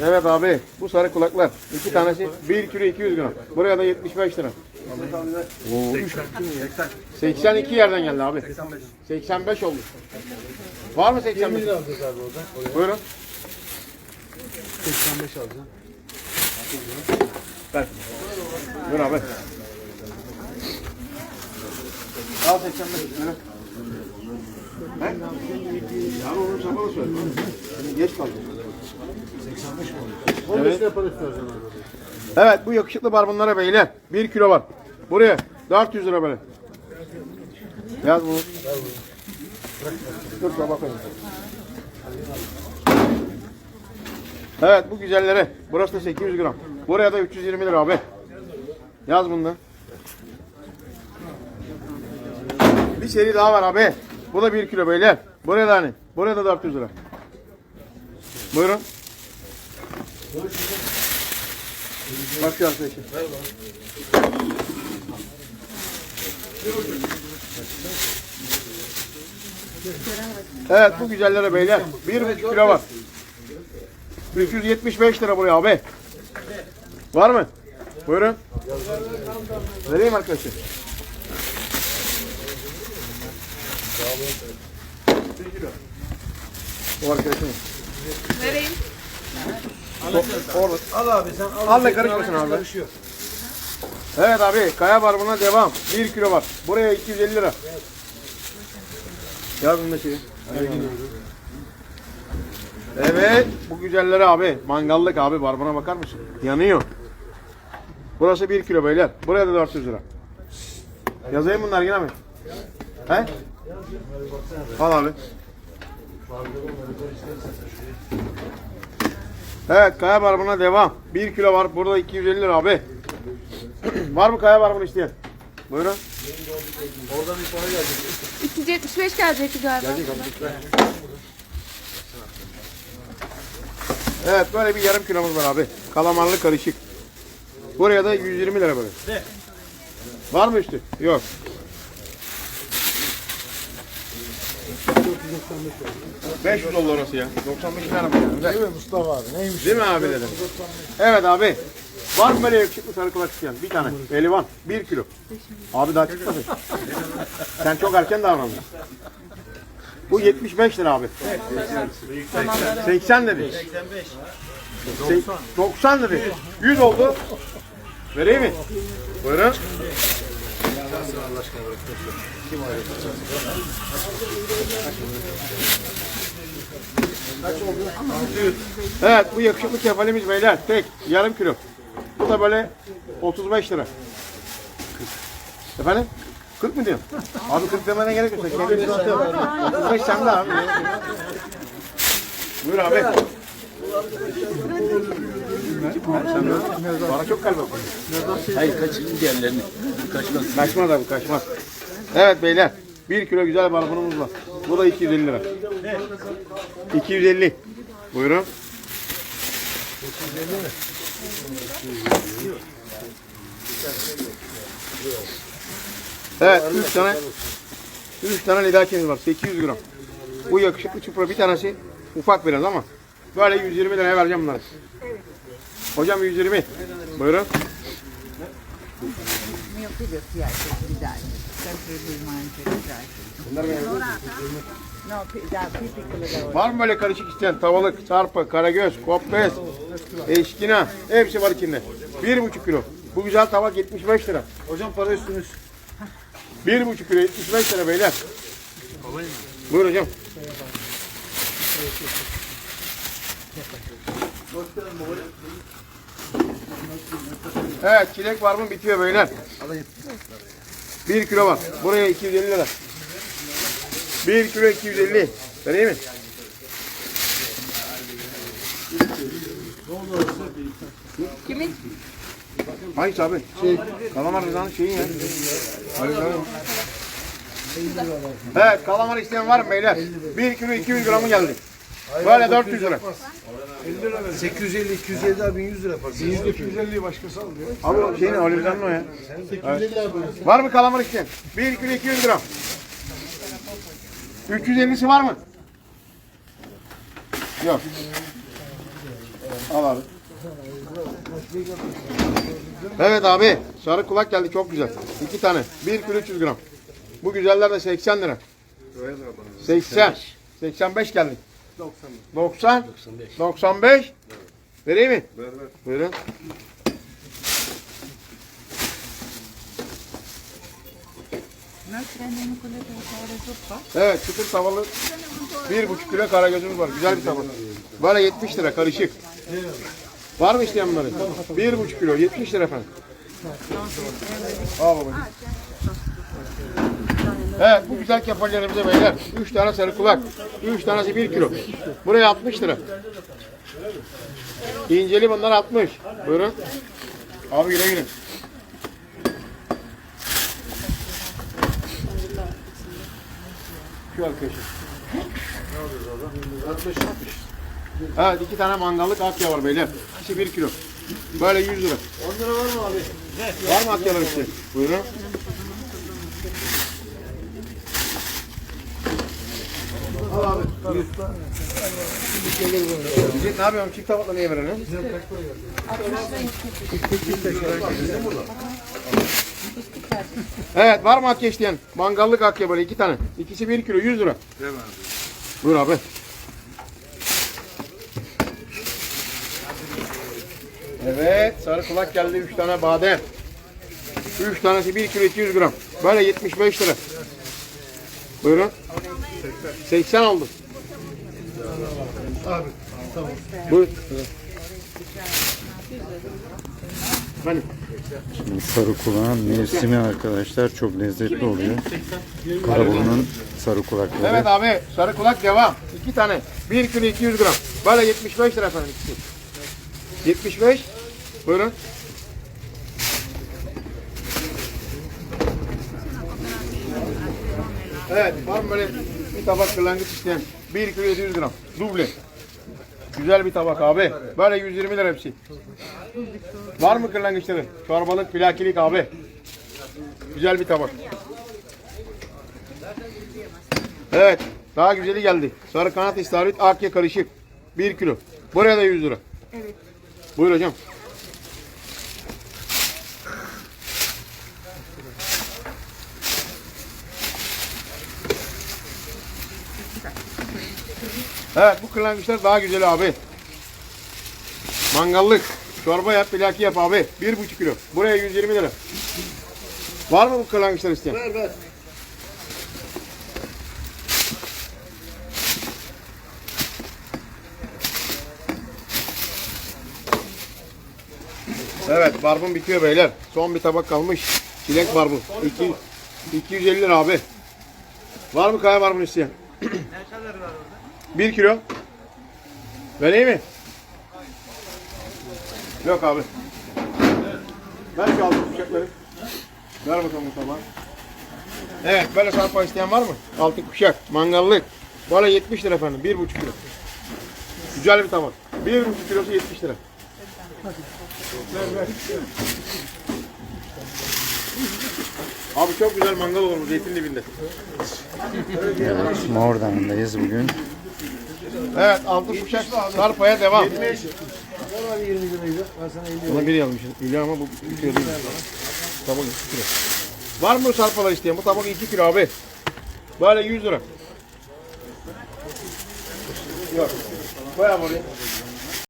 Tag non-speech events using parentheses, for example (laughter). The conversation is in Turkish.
Evet abi bu sarı kulaklar. iki tanesi 1 kilo 200 gram. Buraya da 75 lira. Oo, üç- 82 yerden geldi abi. 85 oldu. Var mı 85? Buyurun. 85 alacağım. Ver. Buyur abi. Al 85. Buyurun. He? Ya onu sabah söyle. Geç kaldı. 15 lira para istersen abi. Evet bu yakışıklı barbunlara beyler. 1 kilo var. Buraya 400 lira böyle. Yaz bunu. Dur bakayım. Evet bu güzellere. Burası da 800 gram. Buraya da 320 lira abi. Yaz bunu da. Bir seri daha var abi. Bu da 1 kilo beyler. Buraya da hani. Buraya da 400 lira. Buyurun. Bak şu arkadaşım. Evet bu güzellere beyler. Bir buçuk kilo var. 375 lira buraya abi. Var mı? Buyurun. Vereyim arkadaşlar. Bir kilo. O arkadaşım. Vereyim. Orada. Al abi sen al. Al da karışmasın abi. Karışıyor. Evet abi kaya barbuna devam. 1 kilo var. Buraya 250 lira. Yazın da şeyi. Evet bu güzelleri abi. Mangallık abi barbuna bakar mısın? Yanıyor. Burası 1 kilo beyler. Buraya da 400 lira. Yazayım bunlar yine mi? He? Al abi. Evet kaya barbuna devam. 1 kilo var. Burada 250 lira abi. (clears throat) var mı kaya barbunu isteyen? Buyurun. 375 gelecekti galiba. Evet böyle bir yarım kilomuz var abi. Kalamarlı karışık. Buraya da 120 lira böyle. Var mı üstü? Yok. Beş yüz oldu orası ya. 95 lira mı? yani? Değil mi Mustafa abi? Neymiş? Değil mi abi dedim. Evet abi. Var mı böyle yakışıklı sarı kulak isteyen? Bir tane. Pehlivan. Bir kilo. Abi daha çıkmadı. Sen çok erken davrandın. Bu 75 lira abi. 80 dedi. 85. 90 dedi. 100 oldu. Vereyim mi? Buyurun. Evet bu yakışıklı kefalimiz beyler. Tek yarım kilo. Bu da böyle 35 lira. Efendim? 40 mı diyorsun? Abi 40 demene gerek yok. Sen kendin zaten 35 sende abi. Buyur abi. Bana çok atıyorsun. Hayır kaçırın diğerlerini. Kaçmaz. Kaçmaz abi kaçmaz. Evet beyler. 1 kilo güzel barbunumuz var. Bu da 250 lira. 250. Buyurun. Evet 3 tane 3 tane lidakemiz var. 800 gram. Bu yakışıklı çupra bir tanesi ufak biraz ama böyle 120 liraya vereceğim bunları. Hocam 120. Buyurun. disagio. No, pi- da più piccolo da Var mı böyle karışık isteyen? Tavalık, sarpa, karagöz, kopbez, eşkina. Hepsi var içinde. Bir buçuk kilo. Bu güzel tabak 75 lira. Hocam para üstünüz. Bir buçuk kilo 75 lira beyler. Buyur hocam. Evet çilek var mı bitiyor beyler. Bir kilo var. Buraya 250 lira. Bir kilo 250. Vereyim mi? Kimin? Hangisi abi? Şey, kalamar rızanın şeyi ya. Hadi bakalım. Evet, kalamar isteyen var mı beyler? 1 kilo 200 gramı geldi. Böyle 400 lira. 850, 250 abi 1100 lira yaparsın. 250 başkası alıyor. Abi o şeyin Ali Rıza'nın o ya. Evet. Var mı kalamar isteyen? 1 kilo 200 gram. 350'si var mı? Yok. Al abi. Evet abi. Sarı kulak geldi çok güzel. İki tane. 1 kilo 300 gram. Bu güzeller de 80 lira. 80. 85 geldi. 90. 95. Vereyim mi? Ver ver. Buyurun. Evet çıtır tavalı bir buçuk kilo karagözümüz var. Güzel bir tava. Böyle 70 lira karışık. Var mı isteyen bunları? Bir buçuk kilo 70 lira efendim. Al babacığım. Evet bu güzel kefallerimize beyler. 3 tane sarı kulak. 3 tanesi 1 kilo. Buraya 60 lira. İnceli bunlar 60. Buyurun. Abi güle güle. Şu arkadaşım. Evet iki tane mangallık akya var beyler. İkisi bir kilo. Böyle 100 lira. 10 lira var mı abi? Var mı akyalar işte? Buyurun. Ne yapıyorum? Çift tabakla niye verelim? Evet var mı akya isteyen? Mangallık akya böyle iki tane. İkisi bir kilo 100 lira. Buyur abi. Evet sarı kulak geldi 3 tane badem. 3 tanesi 1 kilo 200 gram. Böyle 75 lira. Buyurun. 80 oldu. Abi tamam. Buyur. Efendim? Sarı kulağın mevsimi arkadaşlar çok lezzetli oluyor. Karaburun'un sarı kulakları. Evet abi sarı kulak devam. 2 tane. 1 kilo 200 gram. Böyle 75 lira efendim ikisi. 75. Buyurun. Evet var mı böyle bir tabak kırlangıç isteyen? 1 kilo 700 gram. Duble. Güzel bir tabak abi. Böyle 120 lira hepsi. Var mı kırlangıçları? Çorbalık, plakilik abi. Güzel bir tabak. Evet. Daha güzeli geldi. Sarı kanat istavrit akya karışık. 1 kilo. Buraya da 100 lira. Evet. Buyur hocam. Evet bu kırlangıçlar daha güzel abi. Mangallık. Çorba yap, pilaki yap abi. 1,5 kilo. Buraya 120 lira. Var mı bu kırlangıçlar isteyen? Ver ver. Evet barbun bitiyor beyler. Son bir tabak kalmış. Çilek barbun. İki, 250 lira abi. Var mı kaya barbun isteyen? Bir kilo. Vereyim mi? Yok abi. Ver şu altın kuşakları. Ver bakalım bu tabağı. Evet böyle sarpa isteyen var mı? Altın kuşak, mangallık. Böyle 70 lira efendim. Bir buçuk kilo. Güzel bir tabak. Bir buçuk kilosu 70 lira. Abi çok güzel mangal olur bu zeytin dibinde. Mordan'dayız bugün. Evet altın kuşak sarpaya devam. Ver abi 20 lirayı. Ben sana 50 Buna bir yazmışsın. İlla ama bu 2 kilo değil. Tabak 2 kilo. Var mı sarpalar isteyen? Bu tabak 2 kilo abi. Böyle 100 lira. Yok. Koy abi oraya.